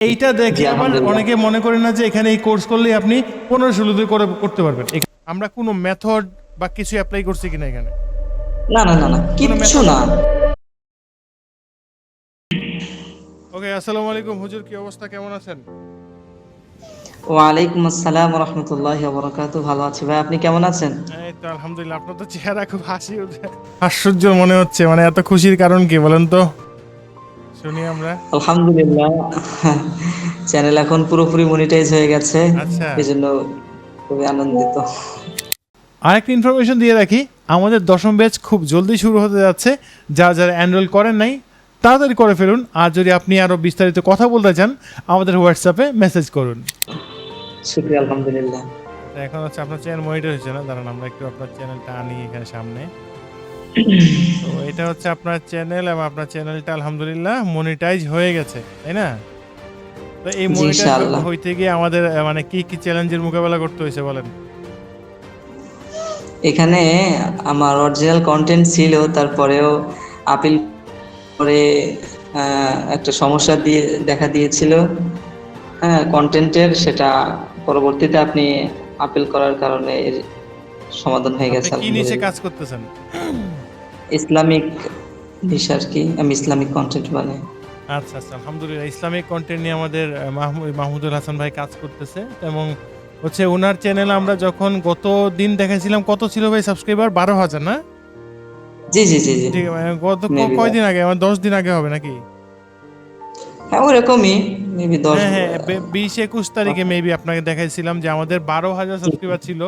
এইটা দেখে জি, আবার অনেকে মনে করে না যে এখানে এই কোর্স করলেই আপনি পনেরো ষোলোতে করে করতে পারবেন। আমরা কোনো মেথড বা কিছু অ্যাপ্লাই করছি কিনা এখানে? না না না না কিচ্ছু না। ওকে আসসালামু আলাইকুম। হুজুর কি অবস্থা? কেমন আছেন? ওয়ালাইকুম আসসালাম রহমতুল্লাহ বরকাত ভালো আছি। ভাই আপনি কেমন আছেন? এই তো আলহামদুলিল্লাহ আপনার তো চেহারা খুব হাসি আশ্চর্য মনে হচ্ছে। মানে এত খুশির কারণ কি বলেন তো? শুনি আমরা। আলহামদুলিল্লাহ। চ্যানেল এখন পুরোপুরি মনিটাইজ হয়ে গেছে। আচ্ছা। এই খুবই আনন্দিত। আরেকটা ইনফরমেশন দিয়ে রাখি আমাদের দশম ব্যাচ খুব জলদি শুরু হতে যাচ্ছে। যা যারা এনরোল করেন নাই তাড়াতাড়ি করে ফেলুন। আর যদি আপনি আরও বিস্তারিত কথা বলতে চান আমাদের হোয়াটসঅ্যাপে মেসেজ করুন। আলহামদুলিল্লাহ। এখন হচ্ছে আপনার চ্যানেল মনিটর হচ্ছে না? দাঁড়ান আমরা একটু আপনার চ্যানেলটা আনি এখানে সামনে। তো এটা হচ্ছে আপনার চ্যানেল এবং আপনার চ্যানেলটা আলহামদুলিল্লাহ মনিটাইজ হয়ে গেছে তাই না? তো এই মনিটাইজ। হইতে গিয়ে আমাদের মানে কি কি চ্যালেঞ্জের মোকাবেলা করতে হয়েছে বলেন? এখানে আমার অরিজিনাল কন্টেন্ট ছিল তারপরেও আপিল করে একটা সমস্যা দিয়ে দেখা দিয়েছিল হ্যাঁ কন্টেন্টের সেটা পরবর্তীতে আপনি আপিল করার কারণে এর সমাধান হয়ে গেছে আপনি কি নিচে কাজ করতেছেন? ইসলামিক বিষয় আর কি আমি ইসলামিক কন্টেন্ট বানাই। আচ্ছা আচ্ছা আলহামদুলিল্লাহ। ইসলামিক কন্টেন্ট নিয়ে আমাদের মাহমুদুল হাসান ভাই কাজ করতেছে এবং হচ্ছে ওনার চ্যানেল আমরা যখন গত দিন দেখাইছিলাম কত ছিল ভাই সাবস্ক্রাইবার বারো হাজার না? জি জি জি ঠিক আছে মানে গত কয়দিন আগে? আমার দশ দিন আগে হবে নাকি? হ্যাঁ ওরকমই মেবি দশ হ্যাঁ হ্যাঁ বিশ একুশ তারিখে মেবি আপনাকে দেখাইছিলাম যে আমাদের বারো হাজার সাবস্ক্রাইবার ছিল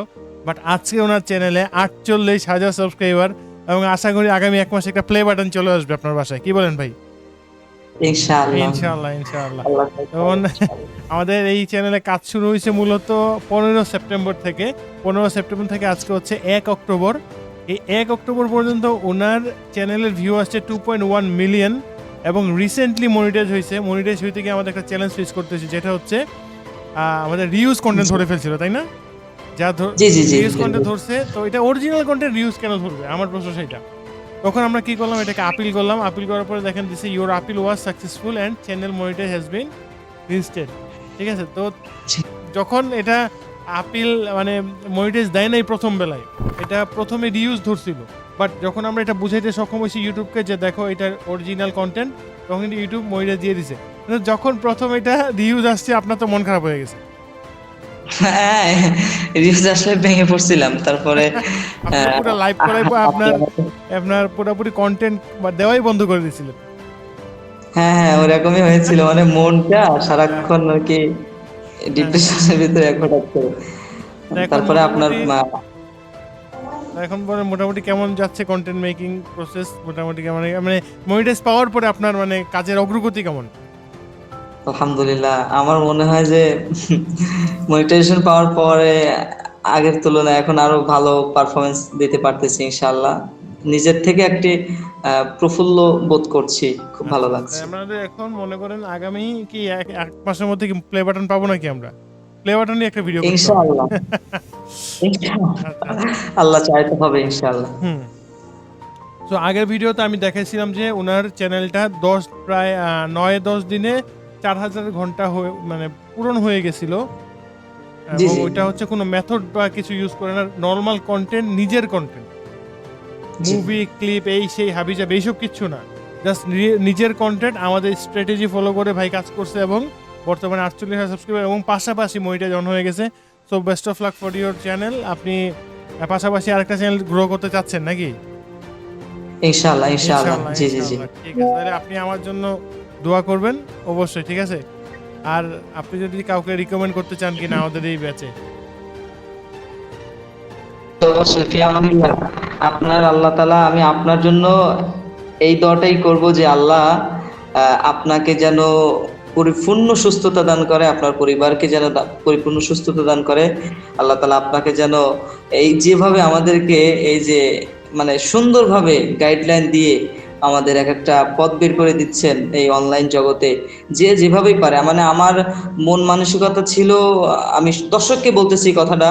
বাট আজকে ওনার চ্যানেলে আটচল্লিশ হাজার সাবস্ক্রাইবার এবং আশা করি আগামী এক মাসে একটা প্লে বাটন চলে আসবে আপনার বাসায়। কি বলেন ভাই? ইনশাআল্লাহ। ইনশাআল্লাহ ইনশাআল্লাহ। আল্লাহ যেমন আমাদের এই চ্যানেলে কাজ শুরু হয়েছে মূলত পনেরো সেপ্টেম্বর থেকে। পনেরো সেপ্টেম্বর থেকে আজকে হচ্ছে এক অক্টোবর। এই এক অক্টোবর পর্যন্ত ওনার চ্যানেলের ভিউ আসছে টু পয়েন্ট ওয়ান মিলিয়ন এবং রিসেন্টলি মনিটাইজ হয়েছে। মনিটাইজ হইতে গিয়ে আমাদের একটা চ্যালেঞ্জ ফেস করতেছি যেটা হচ্ছে আমাদের রিউজ কন্টেন্ট ধরে ফেলছিল তাই না? যা জি, জি, জি, রিউজ কন্টেন্ট ধরছে তো এটা অরিজিনাল কন্টেন্ট রিউজ কেন ধরবে? আমার প্রশ্ন সেটা তখন আমরা কি করলাম? এটাকে আপিল করলাম। আপিল করার পরে দেখেন দিছে your appeal was successful and channel monetize has been instead ঠিক আছে? তো যখন এটা আপিল মানে মনিটাইজ দেয় নাই প্রথম বেলায় এটা প্রথমে রিউজ ধরছিল। বাট যখন আমরা এটা বুঝাইতে সক্ষম হয়েছি ইউটিউবকে যে দেখো এটা অরিজিনাল কন্টেন্ট তখন ইউটিউব মনিটাইজ দিয়ে দিছে। যখন প্রথম এটা রিউজ আসছে আপনার তো মন খারাপ হয়ে গেছে। হ্যাঁ রিলস আসলে ভেঙে পড়ছিলাম তারপরে পুরো লাইভ করাই পর আপনার আপনার পুরোপুরি কন্টেন্ট দেওয়াই বন্ধ করে দিয়েছিলেন হ্যাঁ হ্যাঁ ওরকমই হয়েছিল মানে মনটা সারাক্ষণ আর কি ডিপ্রেশনের ভিতরে করে। তারপরে আপনার এখন বলেন মোটামুটি কেমন যাচ্ছে কন্টেন্ট মেকিং প্রসেস মোটামুটি কেমন মানে মনিটাইজ পাওয়ার পরে আপনার মানে কাজের অগ্রগতি কেমন? আলহামদুলিল্লাহ। আমার মনে হয় যে মনিটাইজেশন পাওয়ার পরে আগের তুলনায় এখন আরও ভালো পারফরমেন্স দিতে পারতেছি ইনশাআল্লাহ। নিজের থেকে একটি প্রফুল্ল বোধ করছি। খুব ভালো লাগছে। তাই আমাদের এখন মনে করেন আগামী কি এক মাসের মধ্যে কি প্লে বাটন পাবো নাকি আমরা? প্লে বাটন নিয়ে একটা ভিডিও ইনশাআল্লাহ। ইনশাআল্লাহ। আল্লাহ চাইতে হবে ইনশাআল্লাহ। হুম। তো আগের ভিডিওতে আমি দেখাইছিলাম যে ওনার চ্যানেলটা দশ প্রায় নয় দশ দিনে চার হাজার ঘণ্টা হয়ে মানে পূরণ হয়ে গেছিল। এবং ওইটা হচ্ছে কোনো মেথড বা কিছু ইউজ করে না নর্মাল কন্টেন্ট নিজের কন্টেন্ট মুভি ক্লিপ এই সেই হাবিজাব এইসব কিচ্ছু না। জাস্ট নিজের কন্টেন্ট আমাদের স্ট্র্যাটেজি ফলো করে ভাই কাজ করছে এবং বর্তমানে আটচল্লিশ হাজার সাবস্ক্রাইবার এবং পাশাপাশি মইটা জন হয়ে গেছে। So best of luck for your channel আপনি পাশাপাশি আরেকটা চ্যানেল গ্রো করতে চাচ্ছেন নাকি? ইনশাআল্লাহ ইনশাআল্লাহ। ইনশাআল্লাহ, জি জি জি। ঠিক আছে তাহলে আপনি আমার জন্য দোয়া করবেন, অবশ্যই, ঠিক আছে? আর আপনি যদি কাউকে রিকমেন্ড করতে চান কিনা আমাদের এই ব্যাচে আপনার আল্লাহ তালা আমি আপনার জন্য এই দোয়াটাই করব যে আল্লাহ আপনাকে যেন পরিপূর্ণ সুস্থতা দান করে, আপনার পরিবারকে যেন পরিপূর্ণ সুস্থতা দান করে। আল্লাহ তালা আপনাকে যেন এই যেভাবে আমাদেরকে এই যে মানে সুন্দরভাবে গাইডলাইন দিয়ে আমাদের এক একটা পথ বের করে দিচ্ছেন এই অনলাইন জগতে। যে যেভাবেই পারে মানে আমার মন মানসিকতা ছিল আমি দর্শককে বলতেছি কথাটা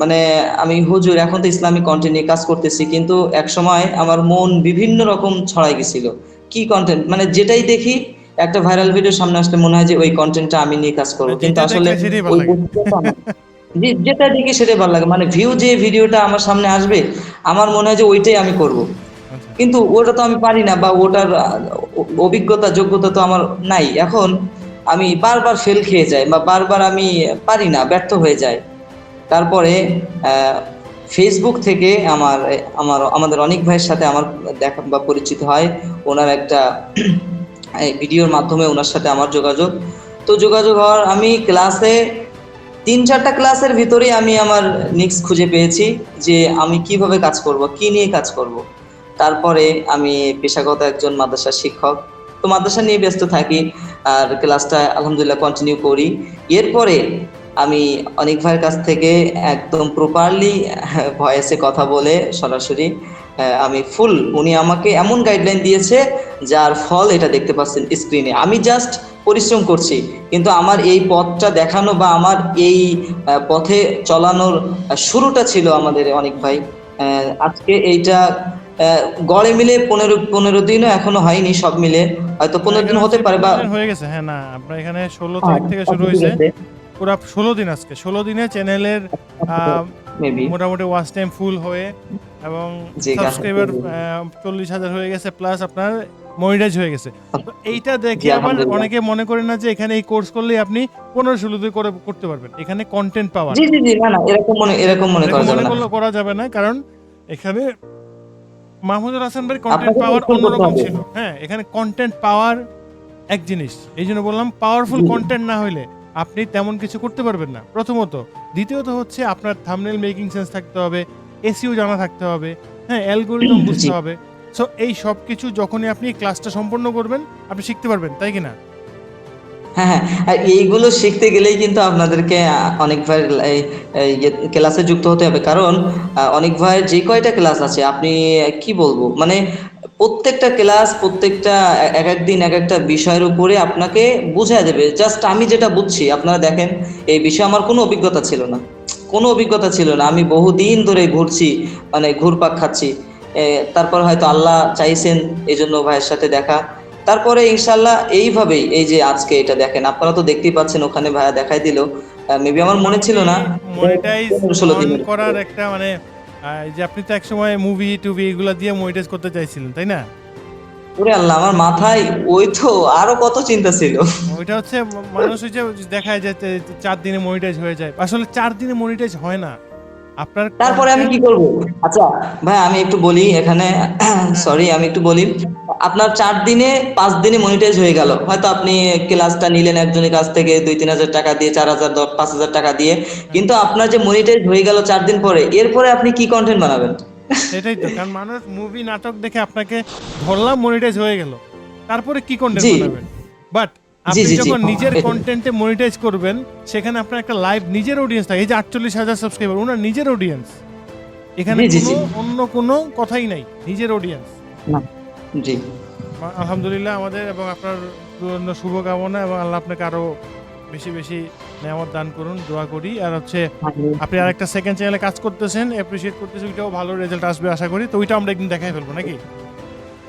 মানে আমি হুজুর এখন তো ইসলামিক কন্টেন্ট নিয়ে কাজ করতেছি কিন্তু এক সময় আমার মন বিভিন্ন রকম ছড়াই গেছিল। কি কন্টেন্ট মানে যেটাই দেখি একটা ভাইরাল ভিডিও সামনে আসলে মনে হয় যে ওই কন্টেন্টটা আমি নিয়ে কাজ করব কিন্তু আসলে যেটা দেখি সেটাই ভালো লাগে। মানে ভিউ যে ভিডিওটা আমার সামনে আসবে আমার মনে হয় যে ওইটাই আমি করব। কিন্তু ওটা তো আমি পারি না বা ওটার অভিজ্ঞতা, যোগ্যতা তো আমার নাই। এখন আমি বারবার ফেল খেয়ে যাই বা বারবার আমি পারি না, ব্যর্থ হয়ে যাই। তারপরে ফেসবুক থেকে আমার আমার, আমাদের অনেক ভাইয়ের সাথে আমার দেখা বা পরিচিত হয়। ওনার একটা ভিডিওর মাধ্যমে ওনার সাথে আমার যোগাযোগ। তো যোগাযোগ হওয়ার আমি ক্লাসে, তিন চারটা ক্লাসের ভিতরেই আমি আমার নিক্স খুঁজে পেয়েছি যে আমি কীভাবে কাজ করব, কি নিয়ে কাজ করব। তারপরে আমি পেশাগত একজন মাদ্রাসার শিক্ষক। তো মাদ্রাসা নিয়ে ব্যস্ত থাকি আর ক্লাসটা আলহামদুলিল্লাহ কন্টিনিউ করি। এরপরে আমি অনেক ভাইয়ের কাছ থেকে একদম প্রপারলি ভয়েসে কথা বলে সরাসরি আমি ফুল উনি আমাকে এমন গাইডলাইন দিয়েছে যার ফল এটা দেখতে পাচ্ছেন স্ক্রিনে আমি জাস্ট পরিশ্রম করছি, কিন্তু আমার এই পথটা দেখানো বা আমার এই পথে চলানোর শুরুটা ছিল আমাদের অনেক ভাই। আজকে এইটা গড়ে মিলে পনেরো পনেরো দিনও এখনও হয়নি সব মিলে। হয়তো পনেরো দিন হতে পারে বা হয়ে গেছে হ্যাঁ না আপনার এখানে ষোলো তারিখ থেকে শুরু হয়েছে। পুরো ষোলো দিন আজকে। ষোলো দিনে চ্যানেলের মোটামুটি ওয়াচ টাইম ফুল হয়ে এবং সাবস্ক্রাইবার চল্লিশ হাজার হয়ে গেছে প্লাস আপনার মনিটাইজ হয়ে গেছে। তো এইটা দেখে জি, আবার অনেকে মনে করেন না যে এখানে এই কোর্স করলে আপনি পনেরো ষোলো দিন করে করতে পারবেন। এখানে কন্টেন্ট পাওয়া জি জি জি না না এরকম মনে এরকম মনে করা যাবে না। করলে করা যাবে না কারণ এখানে মাহমুদুল হাসান ভাই কন্টেন্ট পাওয়ার অন্যরকম ছিল। হ্যাঁ এখানে কন্টেন্ট পাওয়ার এক জিনিস। এই জন্য বললাম পাওয়ারফুল কন্টেন্ট না হইলে আপনি তেমন কিছু করতে পারবেন না। প্রথমত দ্বিতীয়ত হচ্ছে আপনার থামনেল মেকিং সেন্স থাকতে হবে এসিও জানা থাকতে হবে হ্যাঁ অ্যালগোরিদম বুঝতে হবে। সো এই সব কিছু যখনই আপনি ক্লাসটা সম্পন্ন করবেন আপনি শিখতে পারবেন তাই কি না? হ্যাঁ হ্যাঁ। আর এইগুলো শিখতে গেলেই কিন্তু আপনাদেরকে অনেক ভাই ইয়ে ক্লাসে যুক্ত হতে হবে। কারণ অনেক ভাইয়ের যে কয়টা ক্লাস আছে, আপনি কি বলব? মানে প্রত্যেকটা ক্লাস, প্রত্যেকটা এক এক দিন এক একটা বিষয়ের উপরে আপনাকে বুঝায় দেবে। জাস্ট আমি যেটা বুঝছি, আপনারা দেখেন, এই বিষয়ে আমার কোনো অভিজ্ঞতা ছিল না। কোনো অভিজ্ঞতা ছিল না। আমি বহুদিন ধরে ঘুরছি মানে ঘুরপাক খাচ্ছি। তারপর হয়তো আল্লাহ চাইছেন এই জন্য ভাইয়ের সাথে দেখা। তারপরে ইনশাল্লাহ এইভাবেই এই যে আজকে এটা দেখেন আপনারা তো দেখতেই পাচ্ছেন ওখানে ভাইয়া দেখাই দিল। মেবি আমার মনে ছিল না। মনিটাইজ করার একটা মানে যে আপনি তো একসময় মুভি টুভি এগুলো দিয়ে মনিটাইজ করতে চাইছিলেন তাই না? ওরে আল্লাহ আমার মাথায় ওই তো আরও কত চিন্তা ছিল। ওইটা হচ্ছে মানুষ হচ্ছে দেখায় যে তে- চার দিনে মনিটাইজ হয়ে যায়। আসলে চার দিনে মনিটাইজ হয় না। আপনার তারপরে আমি কি করব? আচ্ছা ভাই আমি একটু বলি এখানে সরি আমি একটু বলি। আপনার চার দিনে পাঁচ দিনে মনিটাইজ হয়ে গেল। হয়তো আপনি ক্লাসটা নিলেন একজনের কাছ থেকে দুই তিন হাজার টাকা দিয়ে চার হাজার দশ পাঁচ হাজার টাকা দিয়ে। কিন্তু আপনার যে মনিটাইজ হয়ে গেল চার দিন পরে এরপরে আপনি কি কন্টেন্ট বানাবেন? সেটাই তো কারণ মানুষ মুভি নাটক দেখে আপনাকে ধরলাম মনিটাইজ হয়ে গেল। তারপরে কি কন্টেন্ট বানাবেন? বাট আপনি। যখন নিজের কন্টেন্টে মনিটাইজ করবেন সেখানে আপনার একটা লাইভ নিজের অডিয়েন্স থাকে। এই যে আটচল্লিশ হাজার সাবস্ক্রাইবার ওনার নিজের অডিয়েন্স এখানে অন্য কোনো কথাই নাই নিজের অডিয়েন্স জি। আলহামদুলিল্লাহ আমাদের এবং আপনার জন্য শুভকামনা এবং আল্লাহ আপনাকে আরও বেশি বেশি নেয়ামত দান করুন দোয়া করি। আর হচ্ছে আপনি আরেকটা সেকেন্ড চ্যানেলে কাজ করতেছেন অ্যাপ্রিসিয়েট করতেছেন ওইটাও ভালো রেজাল্ট আসবে আশা করি। তো ওইটা আমরা একদিন দেখাই ফেলব নাকি?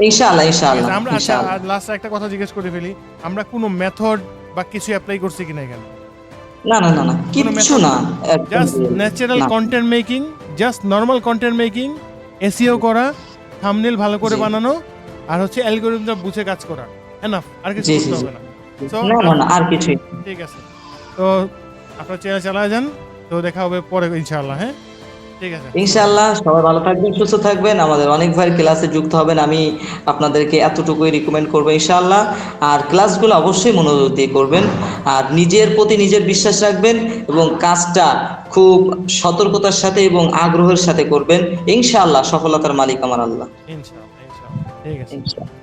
ইনশাআল্লাহ ইনশাআল্লাহ আমরা আচ্ছা লাস্ট একটা কথা জিজ্ঞেস করে ফেলি। আমরা কোনো মেথড বা কিছু অ্যাপ্লাই করছি কিনা এখানে? না না না না method? না just natural content making just normal content making SEO করা থাম্বনেল ভালো করে বানানো আর হচ্ছে অ্যালগোরিদমটা বুঝে কাজ করা। এনাফ আর কিছু করতে হবে না। না আর কিছুই না। ঠিক আছে। তো আপনার চ্যানেল চালায় যান তো দেখা হবে পরে ইনশাআল্লাহ হ্যাঁ? ইনশাআল্লাহ সবাই ভালো থাকবেন সুস্থ থাকবেন। আমাদের অনেক ভাই ক্লাসে যুক্ত হবেন আমি আপনাদেরকে এতটুকুই রিকমেন্ড করব ইনশাআল্লাহ। আর ক্লাসগুলো অবশ্যই মনোযোগ দিয়ে করবেন। আর নিজের প্রতি নিজের বিশ্বাস রাখবেন এবং কাজটা খুব সতর্কতার সাথে এবং আগ্রহের সাথে করবেন। ইনশাআল্লাহ সফলতার মালিক আমার আল্লাহ। ইনশাআল্লাহ ঠিক আছে।